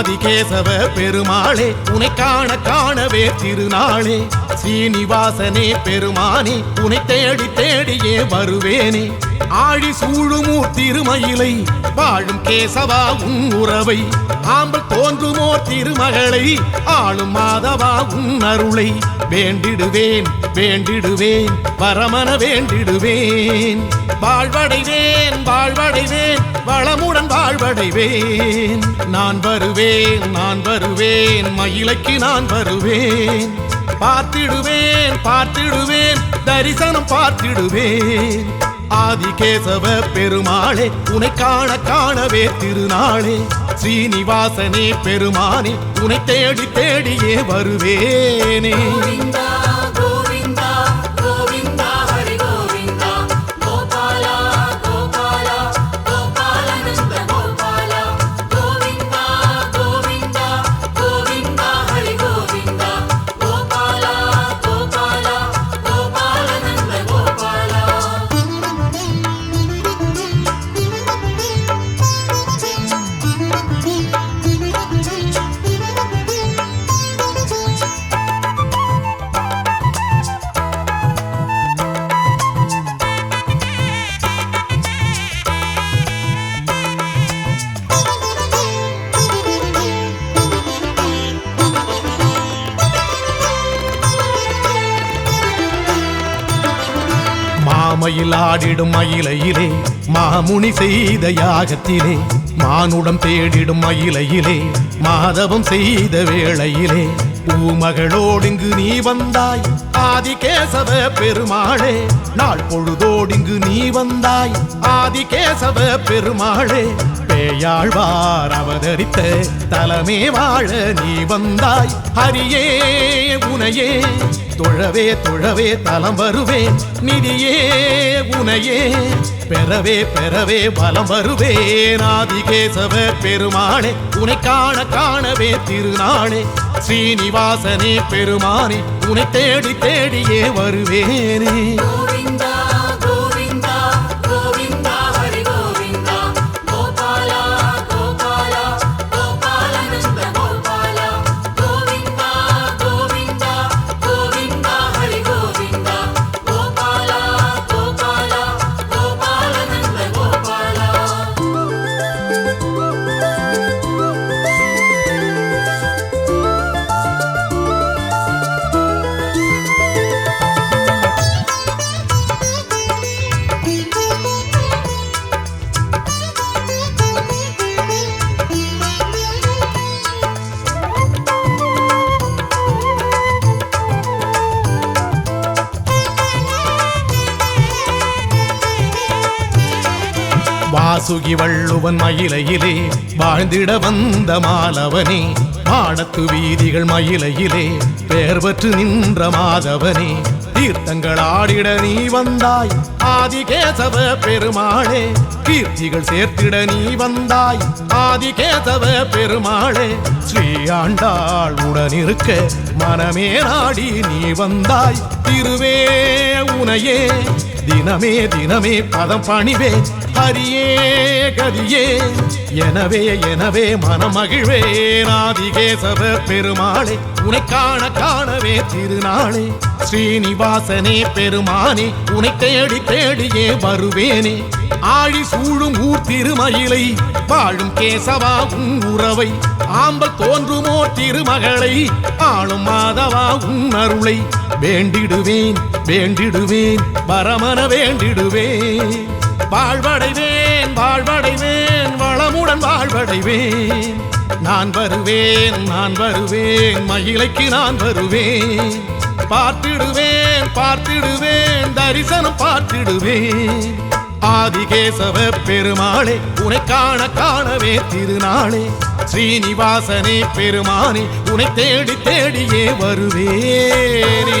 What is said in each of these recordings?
ஆதிகேசவ பெருமாளே உனை காண காணவே திருநாளே. சீனிவாசனே பெருமானே உனை தேடி தேடியே வருவேனே. ஆழி சூழுமூர் திருமயிலை வாழும் கேசவா உன் உறவை. ஆம்பல் தோன்றுமோ திருமகளை ஆளும் மாதவா உன் அருளை. வேண்டிடுவேன் வேண்டிடுவேன் பரமன வேண்டிடுவேன். வாழ்வடைவேன் வாழ்வடைவேன். வளமுடன் வாழ்வடைவேன். நான் வருவேன் நான் வருவேன் மயிலைக்கு நான் வருவேன். பார்த்திடுவேன் பார்த்திடுவேன் தரிசனம் பார்த்திடுவேன். ஆதிகேசவ பெருமாளே உனை காண காணவே திருநாளே. ஸ்ரீனிவாசனே பெருமானே உனை தேடி தேடியே வருவேனே. ஆடிடும் மயிலையிலே மாமுனி செய்த யாகத்திலே மானுடம் தேடிடும் மயிலையிலே மாதவம் செய்த வேளையிலே பூமகளோடிங்கு நீ வந்தாய் ஆதிகேசவ பெருமாளே நாள் பொழுதோடிங்கு நீ வந்தாய் ஆதிகேசவ பெருமாளே பேயாழ்வார் அவதரித்த தலமே வாழ நீ வந்தாய். ஹரியே உனையே தொழவே தொழவே தலம் வருவேன் நிதியே உனையே பெறவே பெறவே பலம் வருவேன் ஆதிகேசவ பெருமாளே உனை காண காணவே திருநாளே. ஸ்ரீனிவாசனே பெருமானே உனை தேடி தேடியே வருவேனே. வாசுகி மயிலையிலே வாழ்ந்திட வந்த மாலவனே மாடத்து வீதிகள் மயிலையிலே பெயர் பெற்று நின்ற மாதவனே. தீர்த்தங்கள் ஆடிட நீ வந்தாய் ஆதிகேசவ பெருமாளே. கீர்த்திகள் சேர்த்திட நீ வந்தாய் ஆதிகேசவ பெருமாளே. ஸ்ரீ ஆண்டாள் உடனிருக்க மனமே நாடி நீ வந்தாய் திருவே உனையே. தினமே தினமே பதம் பணிவே. ஹரியே கதியே எனவே எனவே மனமகிழ்வே. நாதிகேசவ பெருமாளே உனை காண காணவே திருநாளே. ஸ்ரீனிவாசனே பெருமானே உனை தேடி தேடியே வருவேனே. ஆழி சூழும் ஊர் திருமயிலை வாழும் கேசவா உறவை ஆம்பல் தோன்றுமோ திருமகளை ஆளும் மாதவா உன்னருளை வேண்டிடுவேன் வேண்டிடுவேன் வரமன வேண்டிடுவேன். வாழ்வடைவேன் வாழ்வடைவேன் வளமுடன் வாழ்வடைவேன். நான் வருவேன் நான் வருவேன் மகிழைக்கு நான் வருவேன். பார்த்திடுவேன் பார்த்திடுவேன் தரிசனம் பார்த்திடுவேன். ஆதிகேசவ பெருமாளே உனை காண காணவே திருநாளே. ஸ்ரீனிவாசனே பெருமானே உனை தேடி தேடியே வருவேனே.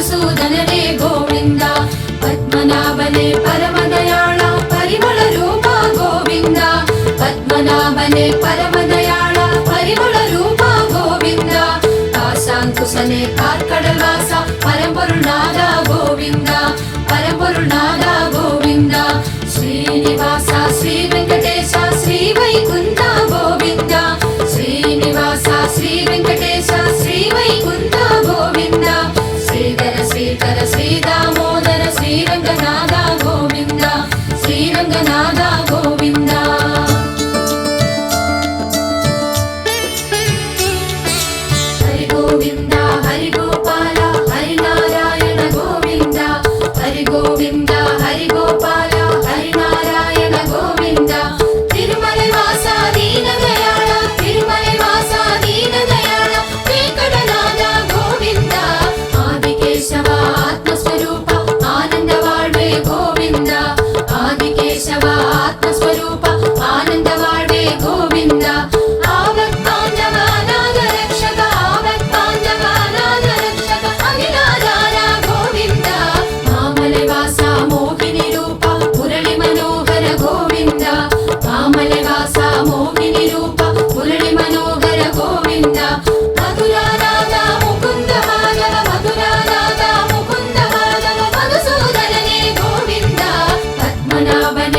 మధుసూదననే గోవింద పద్మనాభనే పరమ దయాళ పరిమళ రూప గోవింద. పద్మనాభనే పరమ దయాళ పరిమళ రూప గోవింద. కాసాంకుశనే కార్కడవాస పరంపరుణాద గోవింద. పరంపరుణాద గోవింద. శ్రీనివాస శ్రీ వెంకటేశ శ్రీ వైకుంఠ గోవింద. శ్రీనివాస శ్రీ వెంకటేశ శ్రీ వై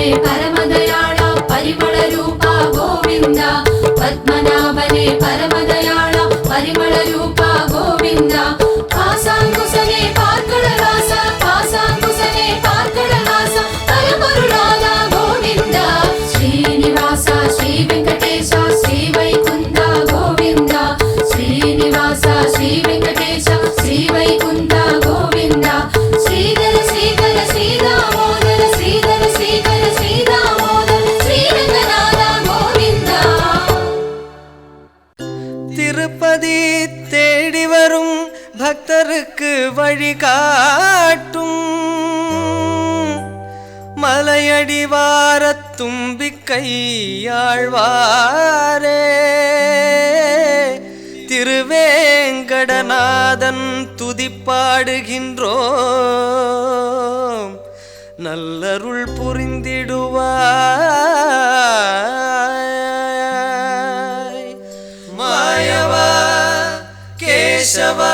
పద్మనాభనే పరమదయాళ పరిమళ రూప గోవింద. పద్మనాభనే పరమదయాళ పరిమళ రూప గోవింద. పాసాంకుశనే పార్కళ రాస పాసాంకుశనే పార్కళ రాస పరమరుణాల గోవింద. శ్రీనివాస శ్రీ వెంకటేశ శ్రీ వైకుంఠ గోవింద. శ్రీనివాస శ్రీ వెంకటేశ பக்தருக்கு வழிகாட்டும். மலையடிவார தும்பிக்கையாழ்வாரே திருவேங்கடநாதன் துதிப்பாடுகின்றோம். நல்லருள் புரிந்திடுவாய். மாயவா கேசவா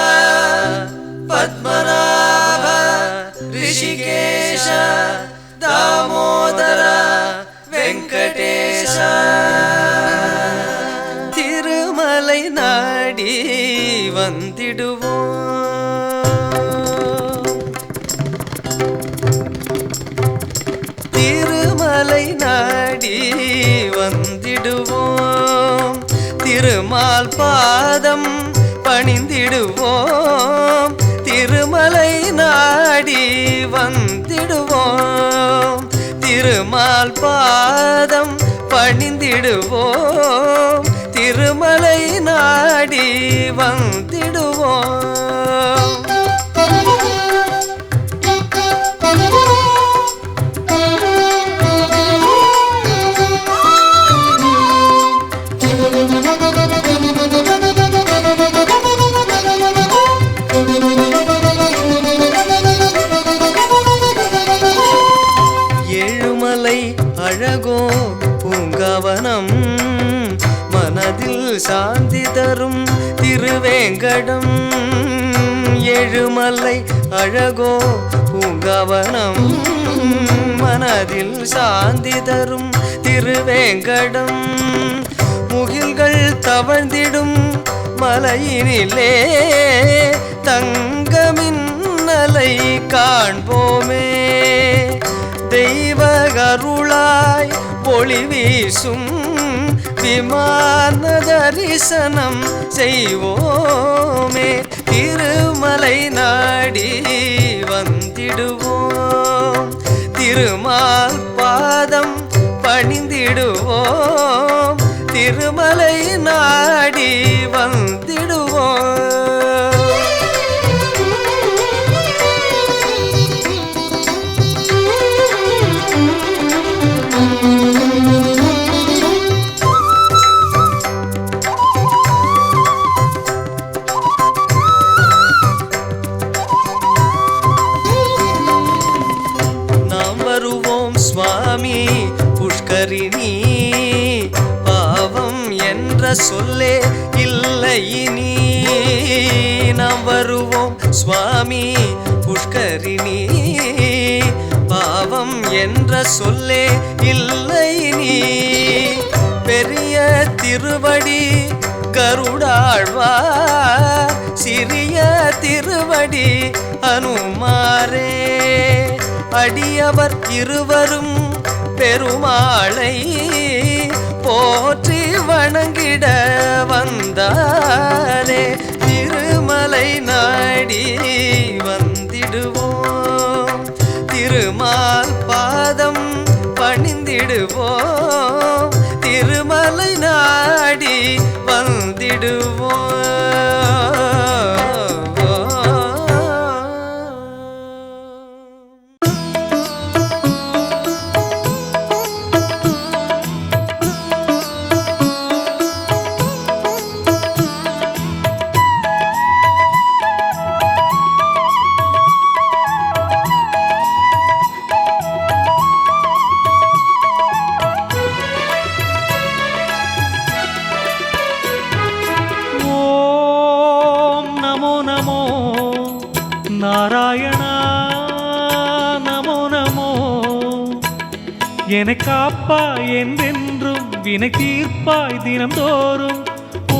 நாடி வந்திடுவோம் திருமலை நாடி வந்திடுவோம் திருமால் பாதம் பணிந்திடுவோம் திருமலை நாடி வந்திடுவோம் திருமால் பாதம் பணிந்திடுவோம் நாடி வந்திடுவோம். ஏழுமலை அழகோ பூங்காவனம். மனதில் சாந்தி தரும் திருவேங்கடம். எழுமலை அழகோ பூங்கவனம் மனதில் சாந்தி தரும் திருவேங்கடம். முகில்கள் தவழ்ந்திடும் மலையினிலே தங்கமின்னலை காண்போமே. தெய்வ கருளாய் ஒளி வீசும் அபிமான தரிசனம் செய்வோமே. திருமலை நாடி வந்திடுவோம். திருமால் பாதம் பணிந்திடுவோம். திருமலை நாடி வந்திடுவோம் சொல்லே இல்லை இனி நாம் வருவோம். சுவாமி புஷ்கரிணி பாவம் என்ற சொல்லே இல்லை நீ பெரிய திருவடி கருடாழ்வார் சிறிய திருவடி அனுமாரே அடியவர் இருவரும் பெருமாளை போற்றி வணங்கிட வந்தாலே திருமலை நாடி வந்திடுவோம். திருமால் பாதம் பணிந்திடுவோம். திருமலை நாடி வந்திடுவோம். வினை தீர்ப்பாய் தினம்தோறும் ஓ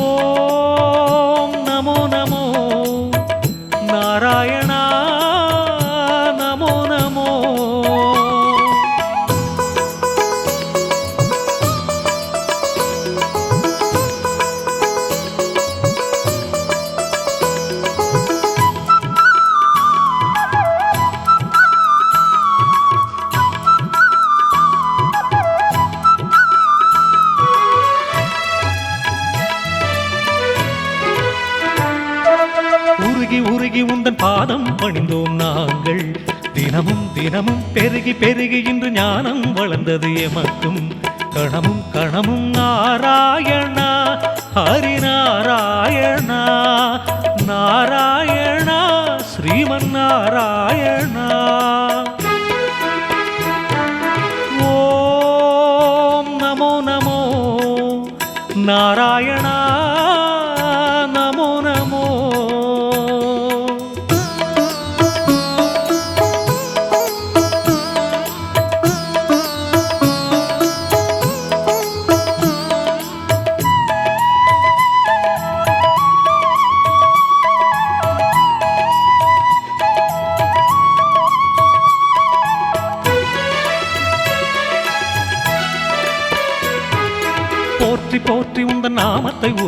உருகி உருகி உந்தன் பாதம் பணிந்தோம் நாங்கள். தினமும் தினமும் பெருகி பெருகி இன்று ஞானம் வளர்ந்தது எமக்கும். கணமும் கணமும் நாராயணா ஹரிநாராயணா நாராயணா ஸ்ரீமன் நாராயணா ஓம் நமோ நமோ நாராயண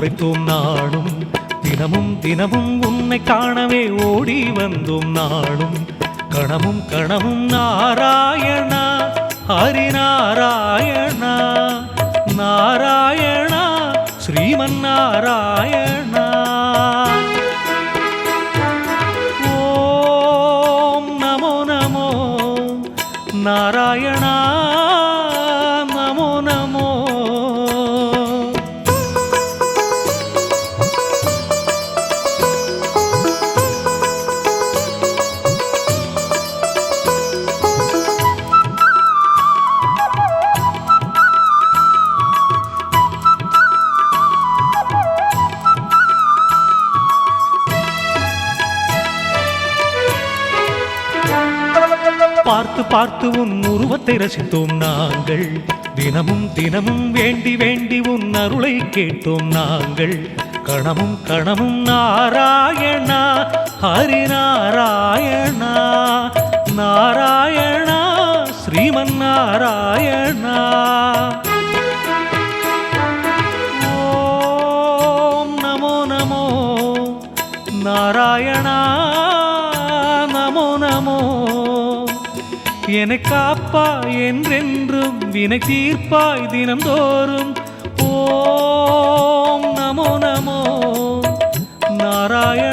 உரைத்தோம் நாடும் தினமும் தினமும் உன்னை காணவே ஓடி வந்தோம் நாடும் கணமும் கணமும் நாராயணா ஹரிநாராயண உன் உருவத்தை ரசித்தோம் நாங்கள். தினமும் தினமும் வேண்டி வேண்டி உன் அருளை கேட்டோம் நாங்கள். கணமும் கணமும் நாராயணா ஹரிநாராயணா. நாராயணா ஸ்ரீமன் நாராயணா ஓம் நமோ நமோ நாராயணா. என்னை காப்பாய் என்றென்றும் வினை தீர்ப்பாய் தினம்தோறும் ஓம் நமோ நமோ. நாராயண